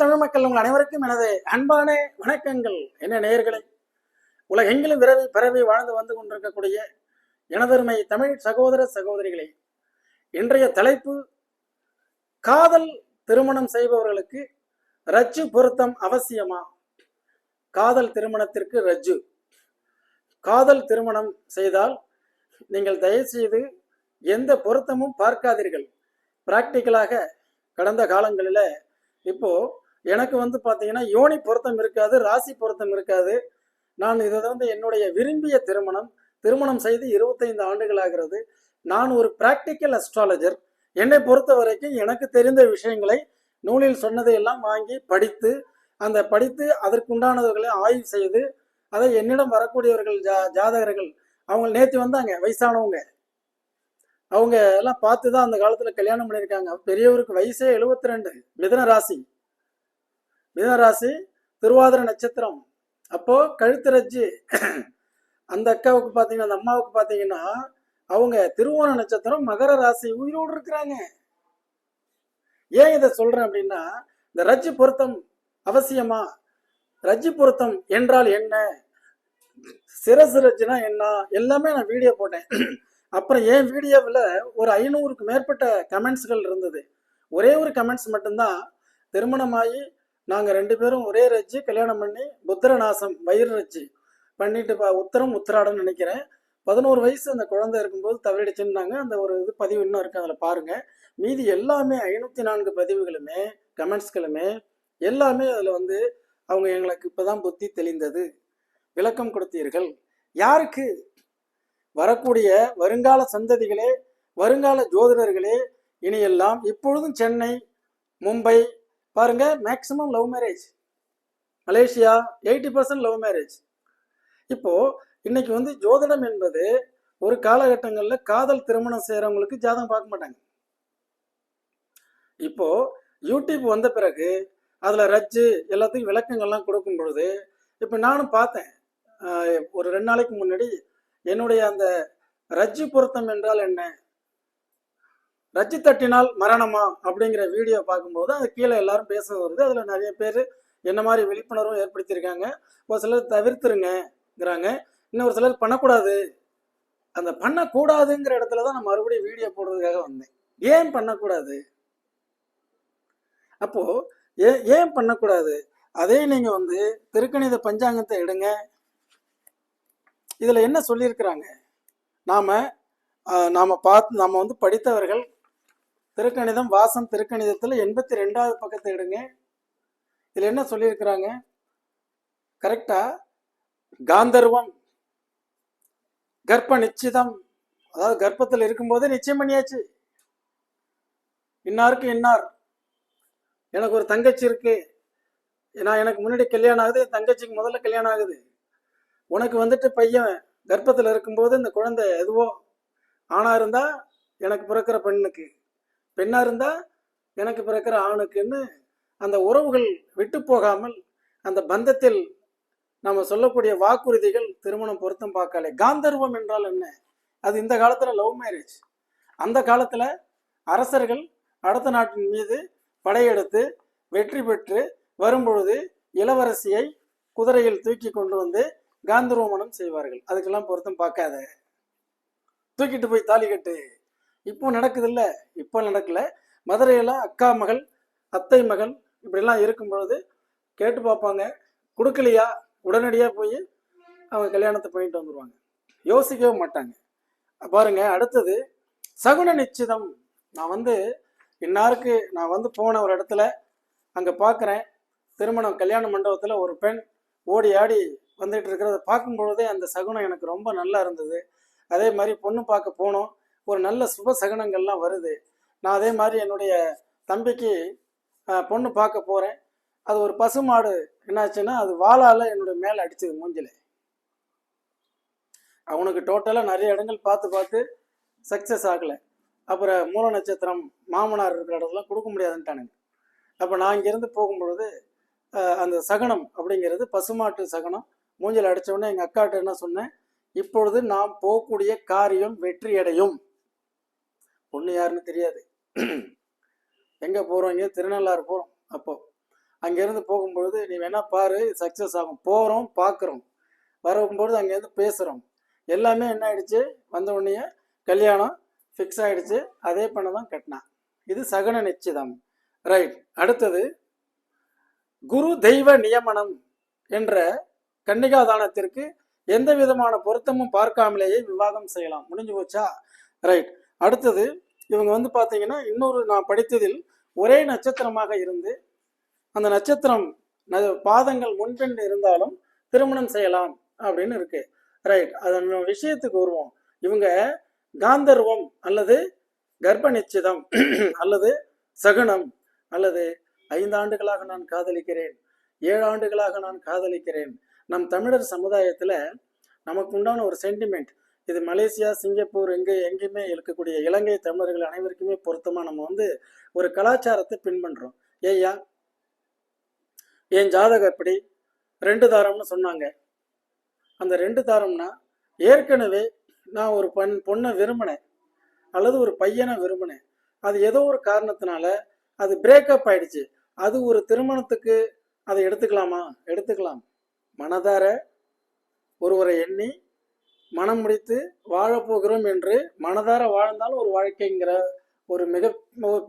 தமிழ் மக்கள் உங்கள் அனைவருக்கும் எனது அன்பான வணக்கங்கள். என்ன நேயர்களே உலகெங்கிலும் விரவி பிறவி வாழ்ந்து வந்து கொண்டிருக்கக்கூடிய எனதருமை தமிழ் சகோதர சகோதரிகளே இன்றைய தலைப்பு காதல் திருமணம் செய்பவர்களுக்கு ரஜ்ஜு பொருத்தம் அவசியமா? காதல் திருமணத்திற்கு ரஜ்ஜு. காதல் திருமணம் செய்தால் நீங்கள் தயவுசெய்து எந்த பொருத்தமும் பார்க்காதீர்கள். பிராக்டிக்கலாக கடந்த காலங்களில் இப்போ எனக்கு வந்து பார்த்தீங்கன்னா யோனி பொருத்தம் இருக்காது ராசி பொருத்தம் இருக்காது. நான் இதை வந்து என்னுடைய விரும்பிய திருமணம் திருமணம் செய்து இருபத்தைந்து ஆண்டுகள் ஆகிறது. நான் ஒரு பிராக்டிக்கல் அஸ்ட்ராலஜர் என்னை பொறுத்த வரைக்கும் எனக்கு தெரிந்த விஷயங்களை நூலில் சொன்னதை எல்லாம் வாங்கி படித்து அந்த படித்து அதற்குண்டானவர்களை ஆய்வு செய்து அதை என்னிடம் வரக்கூடியவர்கள் ஜா ஜாதகர்கள் அவங்க நேற்று வந்தாங்க வயசானவங்க. அவங்க எல்லாம் பார்த்து தான் அந்த காலத்தில் கல்யாணம் பண்ணியிருக்காங்க. பெரியவருக்கு வயசே எழுபத்தி ரெண்டு மிதன ராசி. மிதன திருவாதிர நட்சத்திரம். அப்போ கழுத்து அந்த அக்காவுக்கு பார்த்தீங்கன்னா அந்த அம்மாவுக்கு பார்த்தீங்கன்னா அவங்க திருவோண நட்சத்திரம் மகர ராசி உயிரோடு இருக்கிறாங்க. ஏன் இதை சொல்றேன் அப்படின்னா இந்த ரஜி பொருத்தம் அவசியமா? ரஜி பொருத்தம் என்றால் என்ன? சிரசு ரஜ்ஜுனா என்ன? எல்லாமே நான் வீடியோ போட்டேன். அப்புறம் என் வீடியோவில் ஒரு ஐநூறுக்கு மேற்பட்ட கமெண்ட்ஸ்கள் இருந்தது. ஒரே ஒரு கமெண்ட்ஸ் மட்டும்தான். திருமணமாகி நாங்கள் ரெண்டு பேரும் ஒரே ரஜ்ஜி கல்யாணம் பண்ணி புத்திரநாசம் வயிறு ரஜ்ஜி பண்ணிட்டு பா உத்தரம் உத்திராடன்னு நினைக்கிறேன். பதினோரு வயசு அந்த குழந்தை இருக்கும்போது தவறிடுச்சுன்னாங்க. அந்த ஒரு இது பதிவு இன்னும் இருக்கு அதில் பாருங்க. மீதி எல்லாமே ஐநூற்றி நான்கு பதிவுகளுமே கமெண்ட்ஸ்களுமே எல்லாமே அதில் வந்து அவங்க எங்களுக்கு இப்போதான் புத்தி தெளிந்தது. விளக்கம் கொடுத்தீர்கள். யாருக்கு? வரக்கூடிய வருங்கால சந்ததிகளே வருங்கால ஜோதிடர்களே இனியெல்லாம் இப்பொழுதும் சென்னை மும்பை பாருங்க maximum love marriage Malaysia eighty percent love marriage இப்போ இன்னைக்கு வந்து ஜோதிடம் என்பது ஒரு காலகட்டங்களில் காதல் திருமணம் செய்கிறவங்களுக்கு ஜாதகம் பார்க்க மாட்டாங்க. இப்போ யூடியூப் வந்த பிறகு அதில் ரஜ்ஜு எல்லாத்துக்கும் விளக்கங்கள்லாம் கொடுக்கும் பொழுது இப்போ நானும் பார்த்தேன். ஒரு ரெண்டு நாளைக்கு முன்னாடி என்னுடைய அந்த ரஜ்ஜு பொருத்தம் என்றால் என்ன? ரஜி தட்டினால் மரணமா அப்படிங்கிற வீடியோ பார்க்கும்போது அது கீழே எல்லாரும் பேச வருது. அதில் நிறைய பேர் என்ன மாதிரி விழிப்புணர்வும் ஏற்படுத்தியிருக்காங்க. ஒரு சிலர் தவிர்த்துருங்கிறாங்க இன்னொரு சிலர் பண்ணக்கூடாது. அந்த பண்ணக்கூடாதுங்கிற இடத்துல தான் நான் மறுபடியும் வீடியோ போடுறதுக்காக வந்தேன். ஏன் பண்ணக்கூடாது? அப்போ ஏன் ஏன் பண்ணக்கூடாது? அதே நீங்க வந்து திருக்கணித பஞ்சாங்கத்தை எடுங்க. இதுல என்ன சொல்லியிருக்கிறாங்க? நாம நாம பார்த்து நாம வந்து படித்தவர்கள் திருக்கணிதம் வாசம் திருக்கணிதத்தில் எண்பத்தி ரெண்டாவது பக்கத்தை எடுங்க. இதில் என்ன சொல்லியிருக்கிறாங்க? கரெக்டா காந்தர்வம் கர்ப்ப நிச்சிதம். அதாவது கர்ப்பத்தில் இருக்கும்போதே நிச்சயம் பண்ணியாச்சு. இன்னாருக்கு இன்னார். எனக்கு ஒரு தங்கச்சி இருக்கு. நான் எனக்கு முன்னாடி கல்யாணம் ஆகுது என் தங்கச்சிக்கு முதல்ல கல்யாணம் ஆகுது. உனக்கு வந்துட்டு பையன் கர்ப்பத்தில் இருக்கும்போது இந்த குழந்தை எதுவோ ஆனா இருந்தா எனக்கு பிறக்கிற பெண்ணுக்கு. பெண்ணா இருந்தா எனக்கு பிறக்கிற ஆணுக்குன்னு அந்த உறவுகள் விட்டு போகாமல் அந்த பந்தத்தில் நம்ம சொல்லக்கூடிய வாக்குறுதிகள் திருமணம் பொருத்தம் பார்க்கல. காந்தர்வம் என்றால் என்ன? அது இந்த காலத்துல லவ் மேரேஜ் அந்த காலத்துல அரசர்கள் அடுத்த நாட்டின் மீது படையெடுத்து வெற்றி பெற்று வரும்பொழுது இளவரசியை குதிரையில் தூக்கி கொண்டு வந்து காந்தர்வமனம் செய்வார்கள். அதுக்கெல்லாம் பொருத்தம் பார்க்காத. தூக்கிட்டு போய் தாலி கட்டு. இப்போ நடக்குது இல்லை இப்போ நடக்கல. மதுரையில் அக்கா மகள் அத்தை மகள் இப்படிலாம் இருக்கும் பொழுது கேட்டு பார்ப்பாங்க. கொடுக்கலையா? உடனடியாக போய் அவங்க கல்யாணத்தை பண்ணிட்டு வந்துடுவாங்க யோசிக்கவே மாட்டாங்க. பாருங்க அடுத்தது சகுன நிச்சிதம். நான் வந்து இன்னாருக்கு நான் வந்து போன ஒரு இடத்துல அங்கே பார்க்குறேன் திருமணம் கல்யாண மண்டபத்தில் ஒரு பெண் ஓடி ஆடி வந்துட்டு இருக்கிறத பார்க்கும் பொழுதே அந்த சகுனம் எனக்கு ரொம்ப நல்லா இருந்தது. அதே மாதிரி பொண்ணு பார்க்க போனோம். ஒரு நல்ல சுப சகுனங்கள்லாம் வருது. நான் அதே மாதிரி என்னுடைய தம்பிக்கு பொண்ணு பார்க்க போகிறேன் அது ஒரு பசுமாடு என்னாச்சுன்னா அது வாழால் என்னுடைய மேலே அடிச்சது மூஞ்சில். அவனுக்கு டோட்டலாக நிறைய இடங்கள் பார்த்து பார்த்து சக்ஸஸ் ஆகலை. அப்புறம் மூல நட்சத்திரம் மாமனார் இருக்கிற இடத்துலாம் கொடுக்க முடியாதுன்ட்டானுங்க. அப்போ நான் இங்கேருந்து போகும்பொழுது அந்த சகனம் அப்படிங்கிறது பசுமாட்டு சகனம். மூஞ்சில் அடிச்ச எங்கள் அக்காட்ட என்ன சொன்னேன்? இப்பொழுது நாம் போகக்கூடிய காரியம் வெற்றி அடையும். பொண்ணு யாருன்னு தெரியாது. எங்கே போகிறோம் இங்கே திருநள்ளாறு போகிறோம் அப்போ அங்கேருந்து போகும்பொழுது நீ வேணால் பாரு சக்ஸஸ் ஆகும். போகிறோம் பார்க்குறோம் வரும்பொழுது அங்கேருந்து பேசுகிறோம் எல்லாமே என்ன ஆயிடுச்சு? வந்த உடனே கல்யாணம் ஃபிக்ஸ் ஆகிடுச்சு அதே பண்ண தான் கட்டினான். இது சகன நிச்சயம். ரைட் அடுத்தது குரு தெய்வ நியமனம் என்ற கன்னிகாதானத்திற்கு எந்த விதமான பொருத்தமும் பார்க்காமலேயே விவாகம் செய்யலாம். முடிஞ்சு போச்சா? ரைட் அடுத்தது இவங்க வந்து பார்த்தீங்கன்னா இன்னொரு நான் படித்ததில் ஒரே நட்சத்திரமாக இருந்து அந்த நட்சத்திரம் ந- பாதங்கள் முன்பின் இருந்தாலும் திருமணம் செய்யலாம் அப்படின்னு இருக்கு. ரைட் அதன் விஷயத்துக்கு வருவோம். இவங்க காந்தர்வம் அல்லது கர்ப்ப நிச்சிதம் அல்லது சகுனம் அல்லது ஐந்து ஆண்டுகளாக நான் காதலிக்கிறேன் ஏழு ஆண்டுகளாக நான் காதலிக்கிறேன். நம் தமிழர் சமுதாயத்தில் நமக்கு உண்டான ஒரு சென்டிமெண்ட் இது மலேசியா சிங்கப்பூர் எங்கே எங்கேயுமே இருக்கக்கூடிய இலங்கை தமிழர்கள் அனைவருக்குமே பொருத்தமா நம்ம வந்து ஒரு கலாச்சாரத்தை பின்பற்றோம் ஏய்யா? என் ஜாதகம் எப்படி? ரெண்டு தாரம்னு சொன்னாங்க. அந்த ரெண்டு தாரம்னா ஏற்கனவே நான் ஒரு பெண் பொண்ணை விரும்பினேன் அல்லது ஒரு பையனை விரும்பினேன் அது ஏதோ ஒரு காரணத்தினால அது பிரேக்கப் ஆயிடுச்சு. அது ஒரு திருமணத்துக்கு அதை எடுத்துக்கலாமா? எடுத்துக்கலாம். மனதார ஒருவரை எண்ணி மனம் முடித்து வாழப்போகிறோம் என்று மனதார வாழ்ந்தாலும் ஒரு வாழ்க்கைங்கிற ஒரு மிக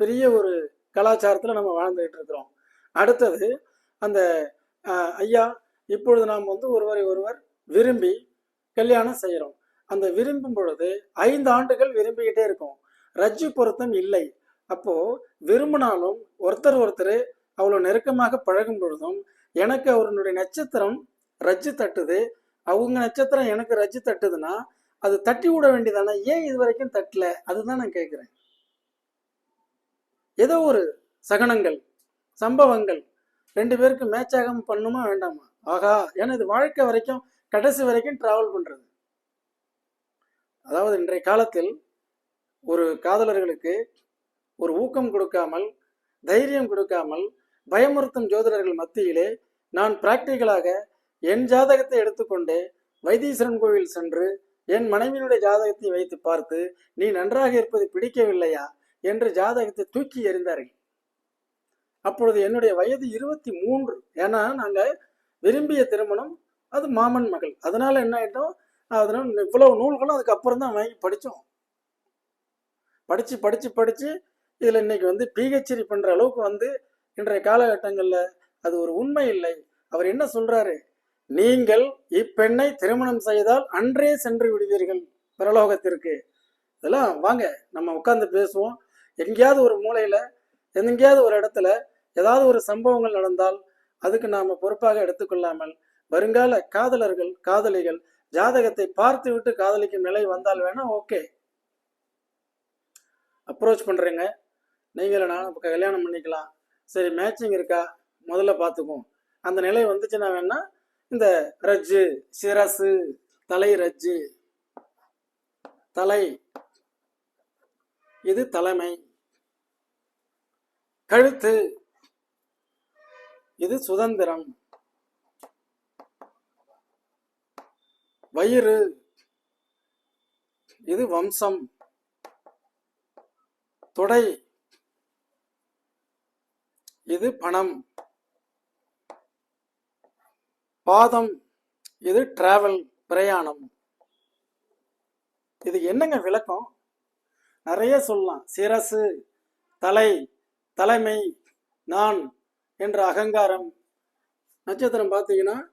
பெரிய ஒரு கலாச்சாரத்தில் நம்ம வாழ்ந்துகிட்டு இருக்கிறோம். அடுத்தது அந்த ஐயா இப்பொழுது நாம் வந்து ஒருவரை ஒருவர் விரும்பி கல்யாணம் செய்கிறோம். அந்த விரும்பும் பொழுது ஐந்து ஆண்டுகள் விரும்பிக்கிட்டே இருக்கும். ரஜ்ஜு பொருத்தம் இல்லை. அப்போ விரும்பினாலும் ஒருத்தர் ஒருத்தர் அவ்வளோ நெருக்கமாக பழகும் பொழுதும் எனக்கு அவருடைய நட்சத்திரம் ரஜ்ஜு தட்டுது. அவங்க நட்சத்திரம் எனக்கு ரஜி தட்டுதுன்னா அது தட்டி விட வேண்டியதானே? ஏன் இது வரைக்கும் தட்டல? அதுதான் நான் கேட்குறேன் ஏதோ ஒரு சகனங்கள் சம்பவங்கள் ரெண்டு பேருக்கு மேட்ச் ஆகாம பண்ணுமா வேண்டாமா? ஆகா ஏன்னா இது வாழ்க்கை வரைக்கும் கடைசி வரைக்கும் டிராவல் பண்றது. அதாவது இன்றைய காலத்தில் ஒரு காதலர்களுக்கு ஒரு ஊக்கம் கொடுக்காமல் தைரியம் கொடுக்காமல் பயமுறுத்தும் ஜோதிடர்கள் மத்தியிலே நான் பிராக்டிக்கலாக என் ஜாதகத்தை எடுத்துக்கொண்டு வைத்தீஸ்வரன் கோவில் சென்று என் மனைவியினுடைய ஜாதகத்தை வைத்து பார்த்து நீ நன்றாக இருப்பது பிடிக்கவில்லையா? என்று ஜாதகத்தை தூக்கி எறிந்தார்கள். அப்பொழுது என்னுடைய வயது இருபத்தி மூன்று. ஏன்னா நாங்கள் விரும்பிய திருமணம் அது மாமன் மகள். அதனால என்ன ஆயிட்டோம்? அதனால இவ்வளவு நூல்களும் அதுக்கு அப்புறம் தான் வாங்கி படித்தோம். படித்து படித்து படித்து இதில் இன்னைக்கு வந்து பிஹெச்டி பண்ணுற அளவுக்கு வந்து இன்றைய காலகட்டங்களில் அது ஒரு உண்மை இல்லை. அவர் என்ன சொல்கிறாரு நீங்கள் இப்பெண்ணை திருமணம் செய்தால் அன்றே சென்று விடுவீர்கள் பிரலோகத்திற்கு. இதெல்லாம் வாங்க நம்ம உட்காந்து பேசுவோம். எங்கேயாவது ஒரு மூலையில எங்கேயாவது ஒரு இடத்துல ஏதாவது ஒரு சம்பவங்கள் நடந்தால் அதுக்கு நாம பொறுப்பாக எடுத்துக்கொள்ளாமல் வருங்கால காதலர்கள் காதலிகள் ஜாதகத்தை பார்த்து விட்டு காதலிக்கும் நிலை வந்தால் வேணா ஓகே. அப்ரோச் பண்றீங்க. நீங்களும் நானும் இப்போ கல்யாணம் பண்ணிக்கலாம். சரி மேட்சிங் இருக்கா? முதல்ல பார்த்துக்குவோம். அந்த நிலை வந்துச்சுன்னா வேணா இந்த ரஜ்ஜு சிரசு தலை ரஜ்ஜு. தலை. இது தலைமை. கழுத்து. இது சுதந்திரம். வயிறு. இது வம்சம். தொடை. இது பணம். பாதம் இது டிராவல் பிரயாணம். இது என்னங்க விளக்கம்? நிறைய சொல்லலாம். சிரசு தலை தலைமை நான் என்ற அகங்காரம். நட்சத்திரம் பார்த்தீங்கன்னா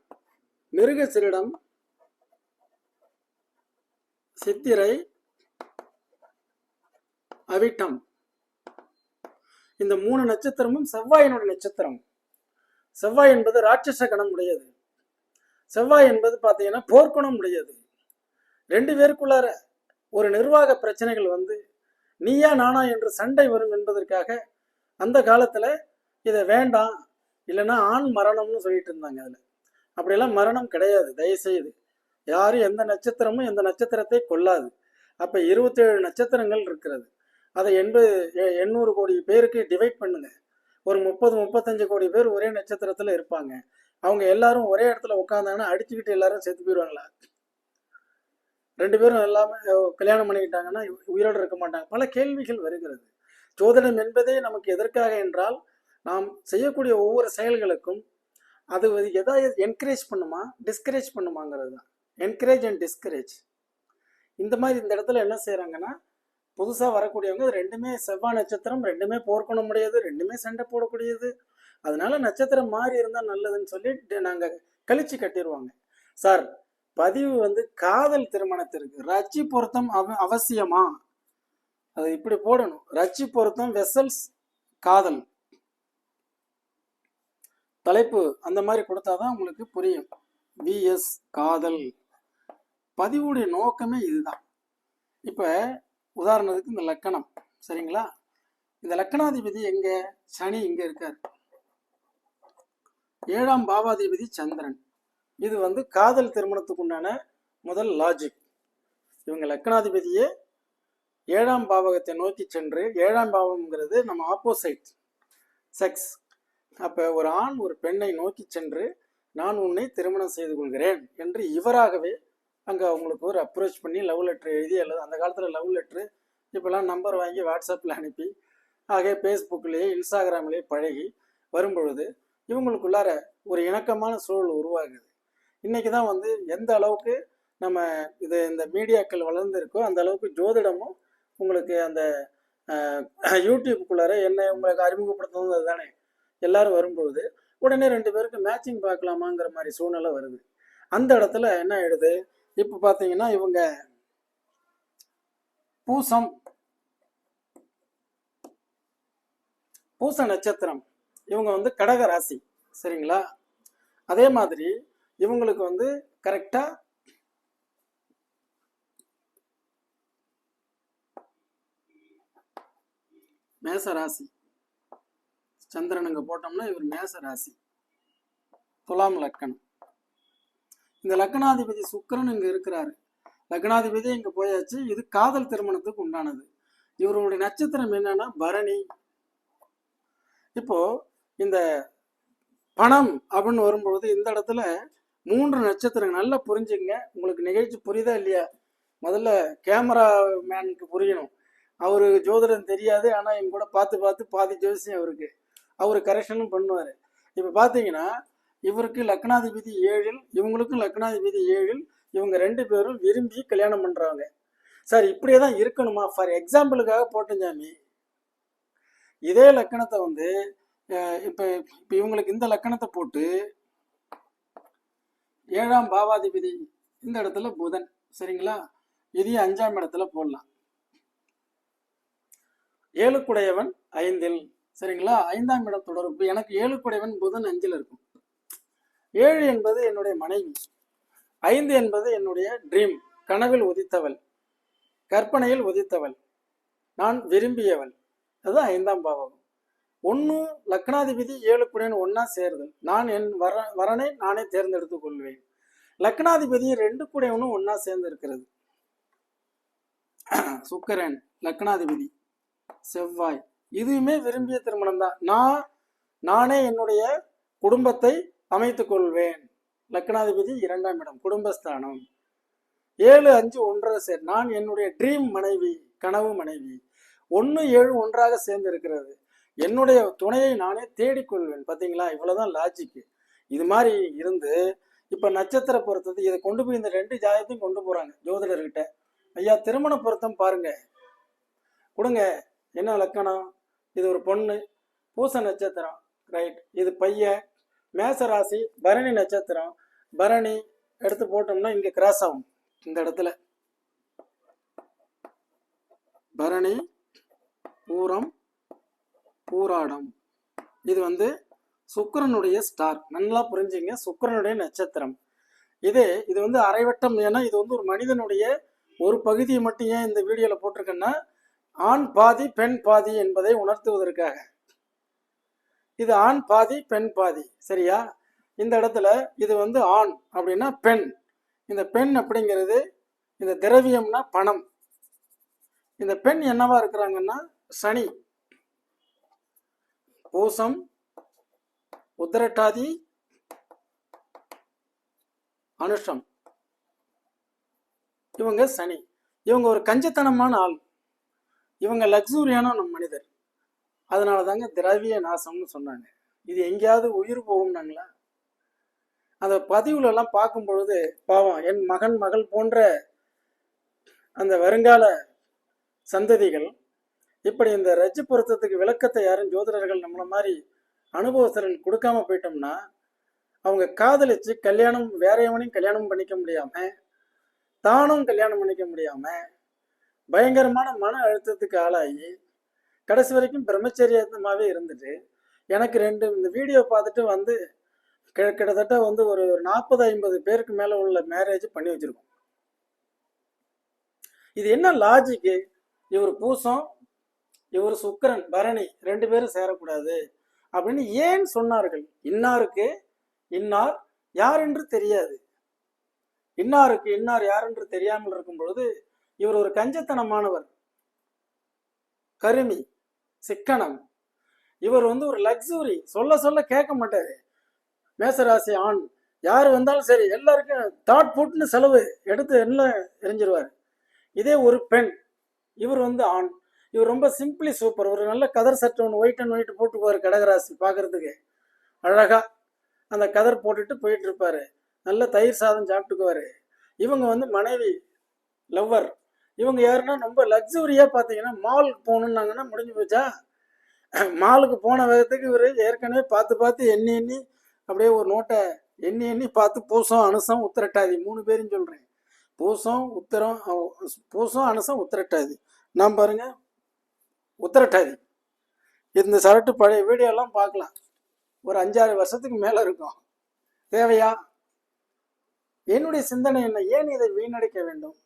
மிருகசிரிடம் சித்திரை அவிட்டம். இந்த மூணு நட்சத்திரமும் செவ்வாயினுடைய நட்சத்திரம். செவ்வாய் என்பது ராட்சச கணம் உடையது. செவ்வாய் என்பது பார்த்தீங்கன்னா போர்க்குணம் உடையது. ரெண்டு பேருக்குள்ளார ஒரு நிர்வாக பிரச்சனைகள் வந்து நீயா நானா என்று சண்டை வரும் என்பதற்காக அந்த காலத்தில் இதை வேண்டாம் இல்லைன்னா ஆண் மரணம்னு சொல்லிட்டு இருந்தாங்க அதில். அப்படியெல்லாம் மரணம் கிடையாது தயவுசெய்து. யாரும் எந்த நட்சத்திரமும் எந்த நட்சத்திரத்தை கொல்லாது அப்போ இருபத்தேழு நட்சத்திரங்கள் இருக்கிறது. அதை எண்பது எ- எண்ணூறு கோடி பேருக்கு டிவைட் பண்ணுங்க. ஒரு முப்பது முப்பத்தஞ்சு கோடி பேர் ஒரே நட்சத்திரத்தில் இருப்பாங்க. அவங்க எல்லாரும் ஒரே இடத்துல உட்காந்தாங்கன்னா அடிச்சுக்கிட்டு எல்லாரும் செத்து போயிடுவாங்களா ரெண்டு பேரும் எல்லாமே கல்யாணம் பண்ணிக்கிட்டாங்கன்னா உயிரோடு இருக்க மாட்டாங்க. பல கேள்விகள் வருகிறது. ஜோதிடம் என்பதே நமக்கு எதற்காக என்றால் நாம் செய்யக்கூடிய ஒவ்வொரு செயல்களுக்கும் அது எதாவது என்கரேஜ் பண்ணுமா? டிஸ்கரேஜ் பண்ணுமாங்கிறது தான். என்கரேஜ் அண்ட் டிஸ்கரேஜ் இந்த மாதிரி இந்த இடத்துல என்ன செய்கிறாங்கன்னா புதுசாக வரக்கூடியவங்க ரெண்டுமே செவ்வாய் நட்சத்திரம் ரெண்டுமே போர்க்கொள்ள முடியாது ரெண்டுமே சண்டை போடக்கூடியது. அதனால நட்சத்திரம் மாறி இருந்தால் நல்லதுன்னு சொல்லிட்டு நாங்கள் கழிச்சு கட்டிடுவாங்க சார் பதிவு வந்து காதல் திருமணத்திற்கு. ரச்சி பொருத்தம் அவ அவசியமா? அது இப்படி போடணும். ரச்சி பொருத்தம் வெசல்ஸ் காதல். தலைப்பு அந்த மாதிரி கொடுத்தாதான் உங்களுக்கு புரியும். விஎஸ் காதல். பதிவுடைய நோக்கமே இதுதான். இப்போ உதாரணத்துக்கு இந்த லக்கணம். சரிங்களா? இந்த லக்கணாதிபதி எங்க? சனி இங்க இருக்கார். ஏழாம் பாவாதிபதி சந்திரன். இது வந்து காதல் திருமணத்துக்கு உண்டான முதல் லாஜிக் இவங்க லக்னாதிபதியே ஏழாம் பாவகத்தை நோக்கி சென்று ஏழாம் பாவம்ங்கிறது நம்ம ஆப்போசைட் செக்ஸ் அப்போ ஒரு ஆண் ஒரு பெண்ணை நோக்கி சென்று நான் உன்னை திருமணம் செய்து கொள்கிறேன் என்று இவராகவே அங்கே அவங்களுக்கு ஒரு அப்ரோச் பண்ணி லவ் லெட்ரு எழுதி அல்லது அந்த காலத்தில் லவ் லெட்ரு இப்போல்லாம் நம்பர் வாங்கி வாட்ஸ்அப்பில் அனுப்பி ஆக ஃபேஸ்புக்லேயே இன்ஸ்டாகிராம்லேயே பழகி வரும்பொழுது இவங்களுக்குள்ளார ஒரு இணக்கமான சூழல் உருவாகுது. இன்னைக்கு தான் வந்து எந்த அளவுக்கு நம்ம இது இந்த மீடியாக்கள் வளர்ந்துருக்கோ அந்த அளவுக்கு ஜோதிடமும் உங்களுக்கு அந்த யூடியூப்புக்குள்ளார என்ன உங்களுக்கு அறிமுகப்படுத்துறது தானே எல்லாரும் வரும்பொழுது உடனே ரெண்டு பேருக்கு மேட்சிங் பார்க்கலாமாங்கிற மாதிரி சூழ்நிலை வருது. அந்த இடத்துல என்ன ஆயிடுது? இப்போ பார்த்தீங்கன்னா இவங்க பூசம் பூச நட்சத்திரம். இவங்க வந்து கடக ராசி சரிங்களா? அதே மாதிரி இவங்களுக்கு வந்து கரெக்டா மேச ராசி. சந்திரன் அங்க போட்டோம்னா இவர் மேச ராசி. துலாம் லக்கணம். இந்த லக்னாதிபதி சுக்கரன் இங்க இருக்கிறாரு. லக்னாதிபதி இங்க போயாச்சு. இது காதல் திருமணத்துக்கு உண்டானது. இவருடைய நட்சத்திரம் என்னன்னா பரணி. இப்போ இந்த பணம் அப்படின்னு வரும்பொழுது இந்த இடத்துல மூன்று நட்சத்திரங்கள் நல்லா புரிஞ்சுங்க உங்களுக்கு நிகழ்ச்சி புரியுதா இல்லையா? முதல்ல கேமரா மேனுக்கு புரியணும். அவருக்கு ஜோதிடம் தெரியாது ஆனால் என் கூட பார்த்து பார்த்து பாதி ஜோசியம் அவருக்கு. அவர் கரெக்ஷனும் பண்ணுவார். இப்போ பார்த்தீங்கன்னா இவருக்கு லக்னாதிபதி ஏழில் இவங்களுக்கும் லக்னாதிபதி ஏழில் இவங்க ரெண்டு பேரும் விரும்பி கல்யாணம் பண்ணுறாங்க சார் இப்படியே தான் இருக்கணுமா? ஃபார் எக்ஸாம்பிளுக்காக போட்டேன் சாமி. இதே லக்கணத்தை வந்து இப்ப இப்ப இவங்களுக்கு இந்த லக்கணத்தை போட்டு ஏழாம் பாவாதிபதி இந்த இடத்துல புதன் சரிங்களா? இதையும் அஞ்சாம் இடத்துல போடலாம். ஏழுக்குடையவன் ஐந்தில் சரிங்களா? ஐந்தாம் இடம் தொடர்பு எனக்கு ஏழுக்குடையவன் புதன் அஞ்சில் இருக்கும். ஏழு என்பது என்னுடைய மனைவி. ஐந்து என்பது என்னுடைய ட்ரீம் கனவில் உதித்தவள். கற்பனையில் உதித்தவள். நான் விரும்பியவள். அது ஐந்தாம் பாவகம். ஒன்று லக்னாதிபதி ஏழு குடையன் ஒன்னா சேருதல். நான் என் வர வரனை நானே தேர்ந்தெடுத்துக் கொள்வேன். லக்னாதிபதி ரெண்டு குடையவனும் ஒன்னா சேர்ந்து இருக்கிறது சுக்கரன் லக்னாதிபதி செவ்வாய் இதுவுமே விரும்பிய திருமணம் தான் நான் நானே என்னுடைய குடும்பத்தை அமைத்துக் கொள்வேன். லக்னாதிபதி இரண்டாம் இடம் குடும்பஸ்தானம். ஏழு அஞ்சு ஒன்றரை சேர். நான் என்னுடைய ட்ரீம் மனைவி கனவு மனைவி. ஒன்று ஏழு ஒன்றாக சேர்ந்து இருக்கிறது என்னுடைய துணையை நானே தேடிக்கொள்வேன். பார்த்தீங்களா இவ்வளோதான் லாஜிக்கு இது மாதிரி இருந்து இப்போ நட்சத்திர பொருத்தத்தை இதை கொண்டு போய் இந்த ரெண்டு ஜாதகத்தையும் கொண்டு போகிறாங்க ஜோதிடர்கிட்ட. ஐயா திருமண பொருத்தம் பாருங்க. கொடுங்க. என்ன லக்கணம்? இது ஒரு பொண்ணு. பூச நட்சத்திரம். ரைட் இது பையன். மேச ராசி பரணி நட்சத்திரம். பரணி எடுத்து போட்டோம்னா இங்கே கிராஸ் ஆகும் இந்த இடத்துல. பரணி பூரம் பூராடம். இது வந்து சுக்கரனுடைய ஸ்டார் நல்லா புரிஞ்சுங்க. சுக்கரனுடைய நட்சத்திரம். இது இது வந்து அரைவட்டம் ஏன்னா இது வந்து ஒரு மனிதனுடைய ஒரு பகுதியை மட்டும் ஏன் இந்த வீடியோவில் போட்டிருக்கேன்னா ஆண் பாதி பெண் பாதி என்பதை உணர்த்துவதற்காக. இது ஆண் பாதி பெண் பாதி. சரியா? இந்த இடத்துல இது வந்து ஆண் அப்படின்னா பெண். இந்த பெண் அப்படிங்கிறது இந்த திரவியம்னா பணம். இந்த பெண் என்னவா இருக்கிறாங்கன்னா சனி. பூசம் உத்திரட்டாதி அனுஷம். இவங்க சனி. இவங்க ஒரு கஞ்சத்தனமான ஆள். இவங்க லக்ஸூரியான நம் மனிதர். அதனால தாங்க திரவிய நாசம்னு சொன்னாங்க. இது எங்கேயாவது உயிர் போகும்னாங்களா? அந்த பதிவுல எல்லாம் பார்க்கும் பொழுது பாவம் என் மகன் மகள் போன்ற அந்த வருங்கால சந்ததிகள் இப்படி இந்த ரஜ்ஜு பொருத்தத்துக்கு விளக்கத்தை யாரும் ஜோதிடர்கள் நம்மள மாதிரி அனுபவஸ்தர்கள் கொடுக்காம போயிட்டோம்னா அவங்க காதலிச்சு கல்யாணம் வேறையவனையும் கல்யாணம் பண்ணிக்க முடியாம தானும் கல்யாணம் பண்ணிக்க முடியாம பயங்கரமான மன அழுத்தத்துக்கு ஆளாகி கடைசி வரைக்கும் பிரம்மச்சரியமாகவே இருந்துட்டு எனக்கு ரெண்டு இந்த வீடியோ பார்த்துட்டு வந்து கிட்டத்தட்ட வந்து ஒரு நாற்பது ஐம்பது பேருக்கு மேலே உள்ள மேரேஜ் பண்ணி வச்சிருக்கோம். இது என்ன லாஜிக்கு இவர் பூசம் இவர் சுக்கிரன் பரணி ரெண்டு பேரும் சேரக்கூடாது அப்படின்னு ஏன் சொன்னார்கள்? இன்னாருக்கு இன்னார் யார் என்று தெரியாது. இன்னாருக்கு இன்னார் யார் என்று தெரியாமல் இருக்கும் பொழுது இவர் ஒரு கஞ்சத்தனமானவர். கருமி சிக்கனம். இவர் வந்து ஒரு லக்ஸுரி சொல்ல சொல்ல கேட்க மாட்டாரு. மேசராசி ஆண் யார் வந்தாலும் சரி எல்லாருக்கும் தாட் போட்டுன்னு செலவு எடுத்து எல்லாம் எரிஞ்சிருவார். இதே ஒரு பெண் இவர் வந்து ஆண். இவர் ரொம்ப சிம்பிளி சூப்பர். ஒரு நல்ல கதர் சட்டை ஒன்று ஒயிட் அண்ட் ஒயிட் போட்டுக்குவார் கடகராசி பார்க்கறதுக்கு அழகாக அந்த கதர் போட்டுட்டு போயிட்டு இருப்பார் நல்ல தயிர் சாதம் சாப்பிட்டுக்குவார். இவங்க வந்து மனைவி லவ்வர் இவங்க யாருன்னா ரொம்ப லக்ஸுரியாக பார்த்தீங்கன்னா மாலுக்கு போகணுன்னாங்கன்னா முடிஞ்சு போச்சா? மாலுக்கு போன வேகத்துக்கு இவர் ஏற்கனவே பார்த்து பார்த்து எண்ணி எண்ணி அப்படியே ஒரு நோட்டை எண்ணி எண்ணி பார்த்து பூசம் அனுசம் உத்திரட்டாதி மூணு பேரும் சொல்கிறேன் பூசம் உத்தரம் பூசம் அனுசம் உத்திரட்டாதி. நான் பாருங்கள் உத்தரட்டாதி. இந்த சரட்டு பழைய வீடியோலாம் பார்க்கலாம். ஒரு அஞ்சாறு வருஷத்துக்கு மேலே இருக்கும். தேவையா? என்னுடைய சிந்தனை என்ன? ஏன் இதை வீணடிக்க வேண்டும்?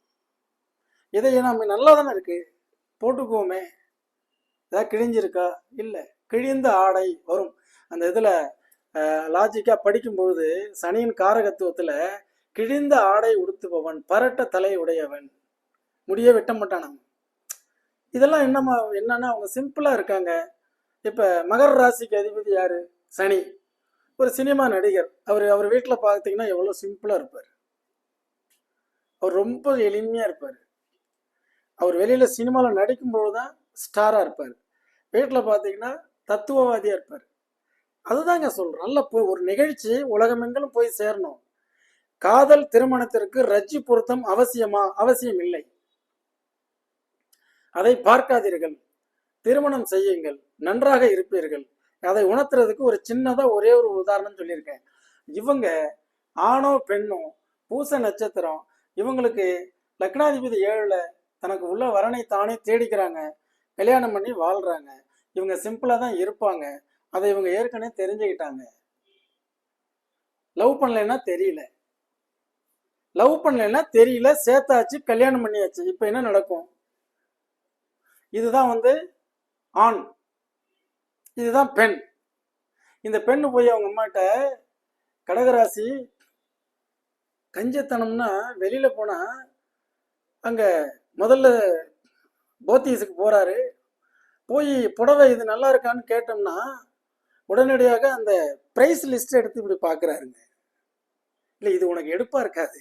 இதை நம்ம நல்லா தானே இருக்கு? போட்டுக்குவோமே. ஏதாவது கிழிஞ்சிருக்கா? இல்லை. கிழிந்த ஆடை வரும். அந்த இதில் லாஜிக்காக படிக்கும்பொழுது சனியின் காரகத்துவத்தில் கிழிந்த ஆடை உடுத்துபவன் பரட்ட தலை உடையவன். முடிய வெட்ட மாட்டானாம். இதெல்லாம் என்னமா என்னன்னா அவங்க சிம்பிளாக இருக்காங்க. இப்போ மகர ராசிக்கு அதிபதி யாரு? சனி. ஒரு சினிமா நடிகர். அவர் அவர் வீட்டில் பார்த்தீங்கன்னா எவ்வளோ சிம்பிளாக இருப்பார். அவர் ரொம்ப எளிமையாக இருப்பார். அவர் வெளியில் சினிமாவில் நடிக்கும்போது தான் ஸ்டாராக இருப்பார். வீட்டில் பார்த்தீங்கன்னா தத்துவவாதியாக இருப்பார். அதுதாங்க சொல்கிறேன் நல்ல போய் ஒரு நிகழ்ச்சி உலகமெங்கிலும் போய் சேரணும். காதல் திருமணத்திற்கு ரஜ்ஜி பொருத்தம் அவசியமா? அவசியம் இல்லை. அதை பார்க்காதீர்கள். திருமணம் செய்யுங்கள். நன்றாக இருப்பீர்கள். அதை உணர்த்துறதுக்கு ஒரு சின்னதா ஒரே ஒரு உதாரணம் சொல்லியிருக்கேன். இவங்க ஆணோ பெண்ணோ பூச நட்சத்திரம் இவங்களுக்கு லக்னாதிபதி ஏழுல தனக்கு உள்ள வரனை தானே தேடிக்கிறாங்க. கல்யாணம் பண்ணி வாழ்றாங்க. இவங்க சிம்பிளா தான் இருப்பாங்க. அதை இவங்க ஏற்கனவே தெரிஞ்சுக்கிட்டாங்க. லவ் பண்ணலைன்னா தெரியல. லவ் பண்ணலைன்னா தெரியல. சேர்த்தாச்சு கல்யாணம் பண்ணியாச்சு. இப்போ என்ன நடக்கும்? இதுதான் வந்து ஆண். இதுதான் பெண். இந்த பெண்ணு போய் அவங்க அம்மாட்ட கடகராசி கஞ்சத்தனம்னா வெளியில போனா அங்க முதல்ல போத்தீஸுக்கு போறாரு. போய் புடவை இது நல்லா இருக்கான்னு கேட்டோம்னா உடனடியாக அந்த பிரைஸ் லிஸ்ட் எடுத்து இப்படி பார்க்குறாருங்க இல்லை இது உனக்கு எடுப்பா இருக்காது.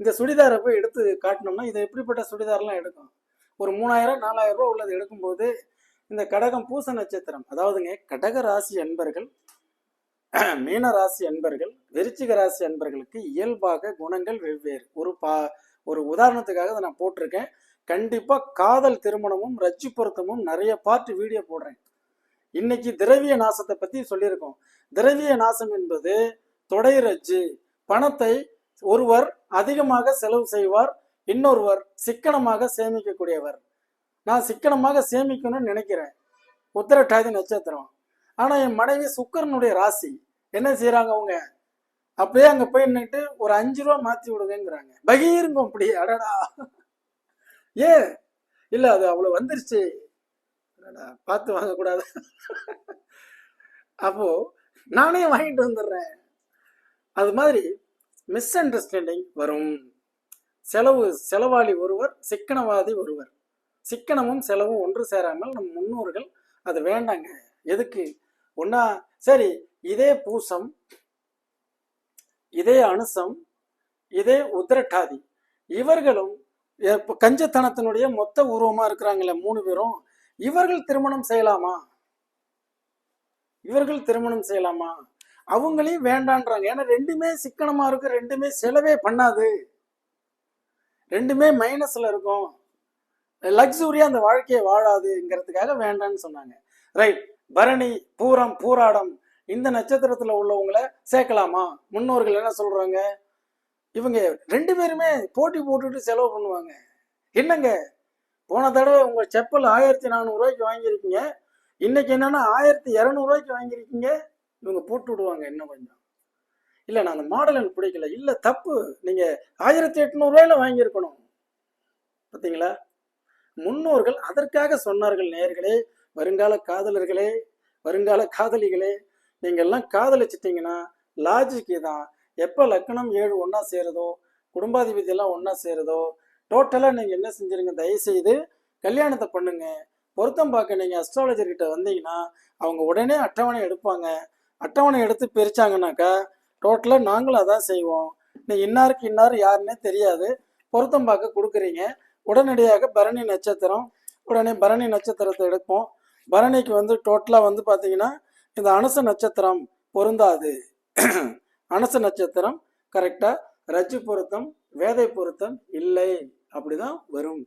இந்த சுடிதாரை போய் எடுத்து காட்டினோம்னா இது எப்படிப்பட்ட சுடிதாரெலாம் எடுக்கும்? ஒரு மூணாயிரம் நாலாயிரம் ரூபா உள்ளது எடுக்கும்போது இந்த கடகம் பூச நட்சத்திரம் அதாவதுங்க கடக ராசி அன்பர்கள் மீன ராசி அன்பர்கள் விருச்சிக ராசி அன்பர்களுக்கு இயல்பாக குணங்கள் வெவ்வேறு. ஒரு பா ஒரு உதாரணத்துக்காக இதை நான் போட்டிருக்கேன். கண்டிப்பாக காதல் திருமணமும் ரச்சி பொருத்தமும் நிறைய பார்ட் வீடியோ போடுறேன். இன்னைக்கு திரவிய நாசத்தை பற்றி சொல்லியிருக்கோம். திரவிய நாசம் என்பது தொடை ரஜ்ஜு பணத்தை ஒருவர் அதிகமாக செலவு செய்வார் இன்னொருவர் சிக்கனமாக சேமிக்கக்கூடியவர். நான் சிக்கனமாக சேமிக்கணும்னு நினைக்கிறேன். உத்திரட்டாதி நட்சத்திரம். ஆனால் என் மனைவி சுக்கரனுடைய ராசி. என்ன செய்கிறாங்க அவங்க? அப்படியே அங்கே போய் நின்னுட்டு ஒரு அஞ்சு ரூபா மாற்றி விடுங்கிறாங்க பகீருங்கும் அப்படி. அடடா. ஏ இல்லை அது அவ்வளோ வந்துருச்சு. அடடா, பார்த்து வாங்கக்கூடாது. அப்போ நானே வாங்கிட்டு வந்துடுறேன். அது மாதிரி மிஸ் அண்டர்ஸ்டாண்டிங் வரும். செலவு செலவாளி ஒருவர் சிக்கனவாதி ஒருவர். சிக்கனமும் செலவும் ஒன்று சேராமல் நம் முன்னோர்கள் அது வேண்டாங்க. எதுக்கு? ஒன்னா சரி இதே பூசம் இதே அனுசம் இதே உத்திரட்டாதி. இவர்களும் கஞ்சத்தனத்தினுடைய மொத்த உருவமா இருக்கிறாங்களே மூணு பேரும். இவர்கள் திருமணம் செய்யலாமா? இவர்கள் திருமணம் செய்யலாமா? அவங்களையும் வேண்டான்றாங்க. ஏன்னா ரெண்டுமே சிக்கனமா இருக்கு ரெண்டுமே செலவே பண்ணாது. ரெண்டுமே மைனஸ்ல இருக்கும். லக்ஸூரியாக அந்த வாழ்க்கையை வாழாதுங்கிறதுக்காக வேண்டான்னு சொன்னாங்க. ரைட் பரணி பூரம் பூராடம் இந்த நட்சத்திரத்துல உள்ளவங்களை சேர்க்கலாமா? முன்னோர்கள் என்ன சொல்றாங்க? இவங்க ரெண்டு பேருமே போட்டி போட்டுட்டு செலவு பண்ணுவாங்க. என்னங்க? போன தடவை உங்க செப்பல் ஆயிரத்தி நானூறுரூவாய்க்கு வாங்கியிருக்கீங்க. இன்னைக்கு என்னன்னா ஆயிரத்தி இரநூறுவாய்க்கு வாங்கியிருக்கீங்க. இவங்க போட்டு விடுவாங்க இன்னும் கொஞ்சம். இல்லை நான் அந்த மாடல் எனக்கு பிடிக்கல. இல்லை தப்பு. நீங்கள் ஆயிரத்தி எட்நூறுவாயில் வாங்கியிருக்கணும். பார்த்தீங்களா முன்னோர்கள் அதற்காக சொன்னார்கள் நேயர்களே வருங்கால காதலர்களே வருங்கால காதலிகளே நீங்கள்லாம் எல்லாம் லாஜிக்கு தான் எப்போ லக்கணம் ஏழு ஒன்றா சேருதோ குடும்பாதிபதியெல்லாம் ஒன்றா சேருதோ டோட்டலாக நீங்கள் என்ன செஞ்சிருங்க? தயவுசெய்து கல்யாணத்தை பண்ணுங்க. பொருத்தம் பார்க்க நீங்கள் அஸ்ட்ராலஜர்கிட்ட வந்தீங்கன்னா அவங்க உடனே அட்டவணை எடுப்பாங்க. அட்டவணை எடுத்து பிரிச்சாங்கனாக்கா டோட்டலாக நாங்களும் அதான் செய்வோம். நீ இன்னாருக்கு இன்னார் யாருன்னே தெரியாது. பொருத்தம் பார்க்க கொடுக்குறீங்க. உடனடியாக பரணி நட்சத்திரம் உடனே பரணி நட்சத்திரத்தை எடுப்போம். பரணிக்கு வந்து டோட்டலாக வந்து பார்த்தீங்கன்னா இந்த அனச நட்சத்திரம் பொருந்தாது. அனச நட்சத்திரம் கரெக்டாக ரஜ்ஜு பொருத்தம் வேதை பொருத்தம் இல்லை. அப்படிதான் வரும்.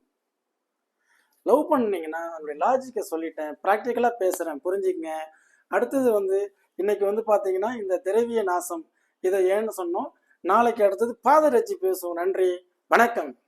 லவ் பண்ணீங்கன்னா அதனுடைய லாஜிக்கை சொல்லிட்டேன். ப்ராக்டிக்கலாக பேசுகிறேன் புரிஞ்சுக்கங்க. அடுத்தது வந்து இன்னைக்கு வந்து பார்த்தீங்கன்னா இந்த திரவிய நாசம் இதை ஏன்னு சொன்னோம். நாளைக்கு அடுத்தது பாதரட்சி பேசுவோம். நன்றி. வணக்கம்.